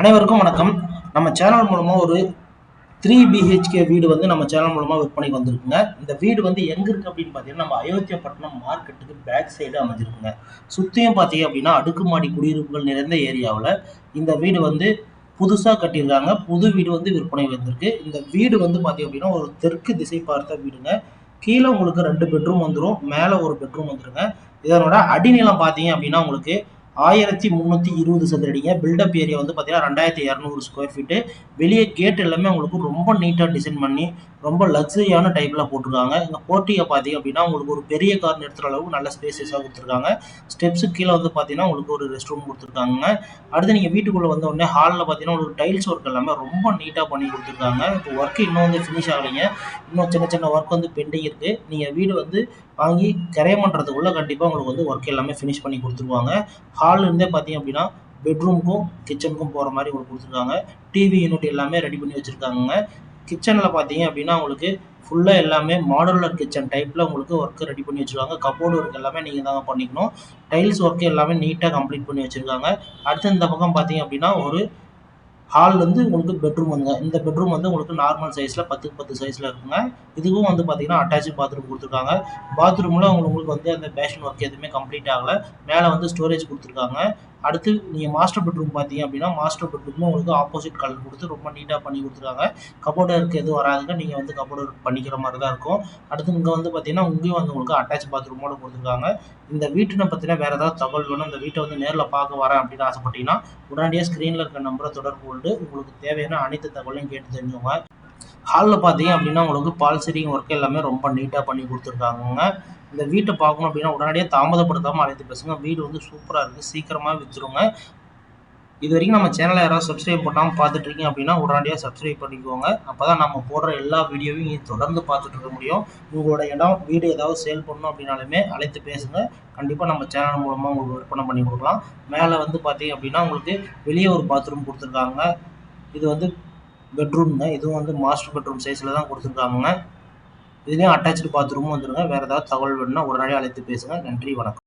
அனைவருக்கும் வணக்கம். நம்ம சேனல் மூலமாக ஒரு த்ரீ பிஹெச்கே வீடு வந்து நம்ம சேனல் மூலமாக விற்பனைக்கு வந்திருக்குங்க. இந்த வீடு வந்து எங்கே இருக்குது அப்படின்னு பார்த்தீங்கன்னா நம்ம அயோத்தியாப்பட்டினம் மார்க்கெட்டுக்கு பேக் சைடு அமைஞ்சிருக்குங்க. சுற்றியும் பார்த்தீங்க அப்படின்னா அடுக்குமாடி குடியிருப்புகள் நிறைந்த ஏரியாவில் இந்த வீடு வந்து புதுசாக கட்டியிருக்காங்க. புது வீடு வந்து விற்பனை வந்திருக்கு. இந்த வீடு வந்து பார்த்தீங்க அப்படின்னா ஒரு தெற்கு திசை பார்த்த வீடுங்க. கீழே உங்களுக்கு ரெண்டு பெட்ரூம் வந்துடும் மேலே ஒரு பெட்ரூம் வந்துருங்க. இதனோட அடிநிலம் பார்த்தீங்க அப்படின்னா உங்களுக்கு ஆயிரத்தி முந்நூற்றி இருபது சதுரடிங்க. பில்டப் ஏரியா வந்து பார்த்தீங்கன்னா ரெண்டாயிரத்தி இரநூறு ஸ்கொயர் ஃபீட்டு வெளியே கேட் எல்லாமே உங்களுக்கு ரொம்ப நீட்டாக டிசைன் பண்ணி ரொம்ப லக்ஸரியான டைப்பில் போட்டிருக்காங்க. இந்த போட்டியை பார்த்தீங்க அப்படின்னா உங்களுக்கு ஒரு பெரிய கார் நிறுத்துற அளவுக்கு நல்ல ஸ்பேசஸாக கொடுத்துருக்காங்க. ஸ்டெப்ஸுக்கு கீழே வந்து பார்த்தீங்கன்னா உங்களுக்கு ஒரு ரெஸ்ட் ரூம் கொடுத்துருக்காங்க. அடுத்து நீங்கள் வீட்டுக்குள்ளே வந்த உடனே ஹாலில் பார்த்தீங்கன்னா உங்களுக்கு டைல்ஸ் ஒர்க் எல்லாமே ரொம்ப நீட்டாக பண்ணி கொடுத்துருக்காங்க. இப்போ ஒர்க் இன்னும் வந்து ஃபினிஷ் ஆகலைங்க. இன்னும் சின்ன சின்ன ஒர்க் வந்து பெண்டிங் இருக்குது நீங்கள் வீடு வந்து வாங்கி கரையம் பண்ணுறதுக்குள்ளே கண்டிப்பாக உங்களுக்கு வந்து ஒர்க் எல்லாமே ஃபினிஷ் பண்ணி கொடுத்துருவாங்க. ஹால் இருந்தே பார்த்தீங்க அப்படின்னா பெட்ரூமுக்கும் கிச்சனுக்கும் போகிற மாதிரி உங்களுக்கு கொடுத்துருக்காங்க. டிவி யூனிட் எல்லாமே ரெடி பண்ணி வச்சுருக்காங்க கிச்சனில் பார்த்தீங்க அப்படின்னா உங்களுக்கு ஃபுல்லாக எல்லாமே மாடுலர் கிச்சன் டைப்பில் உங்களுக்கு ஒர்க்கு ரெடி பண்ணி வச்சுருக்காங்க. கபோர்டு ஒர்க் எல்லாமே நீங்கள் தாங்க பண்ணிக்கணும். டைல்ஸ் ஒர்க்கு எல்லாமே நீட்டாக கம்ப்ளீட் பண்ணி வச்சுருக்காங்க. அடுத்து இந்த பக்கம் பார்த்தீங்க அப்படின்னா ஒரு ஹால் வந்து உங்களுக்கு பெட்ரூம் வந்துங்க இந்த பெட்ரூம் வந்து உங்களுக்கு நார்மல் சைஸில் பத்துக்கு பத்து சைஸில் இருக்குங்க. இதுவும் வந்து பார்த்தீங்கன்னா அட்டாச் பாத்ரூம் கொடுத்துருக்காங்க. பாத்ரூமில் உங்களுக்கு வந்து அந்த பேஷன் ஒர்க் எதுவுமே கம்ப்ளீட் ஆகலை. மேலே வந்து ஸ்டோரேஜ் கொடுத்துருக்காங்க. அடுத்து நீங்கள் மாஸ்டர் பெட்ரூம் பார்த்தீங்க அப்படின்னா மாஸ்டர் பெட்ரூமும் உங்களுக்கு ஆப்போசிட் கலர் கொடுத்து ரொம்ப நீட்டாக பண்ணி கொடுத்துருக்காங்க. கபோர்டு ஒர்க் எதுவும் வராதுங்க. நீங்கள் வந்து கபோர்டு ஒர்க் பண்ணிக்கிற மாதிரி தான் இருக்கும். அடுத்து இங்கே வந்து பார்த்தீங்கன்னா இங்கேயும் வந்து உங்களுக்கு அட்டாச் பாத்ரூமோடு கொடுத்துருக்காங்க. இந்த வீட்டினை பற்றினா வேறு ஏதாவது தகவல் வேணும் இந்த வீட்டை வந்து நேரில் பார்க்க வரேன் அப்படின்னு ஆசைப்பட்டீங்கன்னா உடனடியாக ஸ்க்ரீனில் இருக்க நம்பரை தொடர்பு கொண்டு உங்களுக்கு தேவையான அனைத்து தகவலையும் கேட்டு தெரிஞ்சுங்க ஹாலில் பார்த்தீங்க அப்படின்னா உங்களுக்கு பால் சீரிங் ஒர்க் எல்லாமே ரொம்ப நீட்டாக பண்ணி கொடுத்துருக்காங்க இந்த வீட்டை பார்க்கணும் அப்படின்னா உடனடியாக தாமதப்படுத்தாமல் அழைத்து பேசுங்க. வீடு வந்து சூப்பராக இருக்குது சீக்கிரமாக விற்றுருங்க இது வரைக்கும் நம்ம சேனலை யாராவது சப்ஸ்கிரைப் பண்ணாமல் பார்த்துட்ருக்கீங்க அப்படின்னா உடனடியாக சப்ஸ்கிரைப் பண்ணிக்கோங்க. அப்போ தான் நம்ம போடுற எல்லா வீடியோவையும் நீங்கள் தொடர்ந்து பார்த்துட்டு இருக்க முடியும். உங்களோட இடம் வீடு ஏதாவது சேல் பண்ணணும் அப்படின்னாலுமே அழைத்து பேசுங்க. கண்டிப்பாக நம்ம சேனல் மூலமாக உங்களுக்கு விற்பனை பண்ணி கொடுக்கலாம். மேலே வந்து பார்த்தீங்க அப்படின்னா உங்களுக்கு வெளியே ஒரு பாத்ரூம் கொடுத்துருக்காங்க. இது வந்து பெட்ரூம்ங்க இதுவும் வந்து மாஸ்டர் பெட்ரூம் சைஸில் தான் கொடுத்துருக்காங்க இதுலேயும் அட்டாச்சு பாத்ரூமும் வந்துருங்க. வேறு ஏதாவது தகவல் வேணும்னா உடனடியாக அழைத்து பேசுங்க. நன்றி வணக்கம்.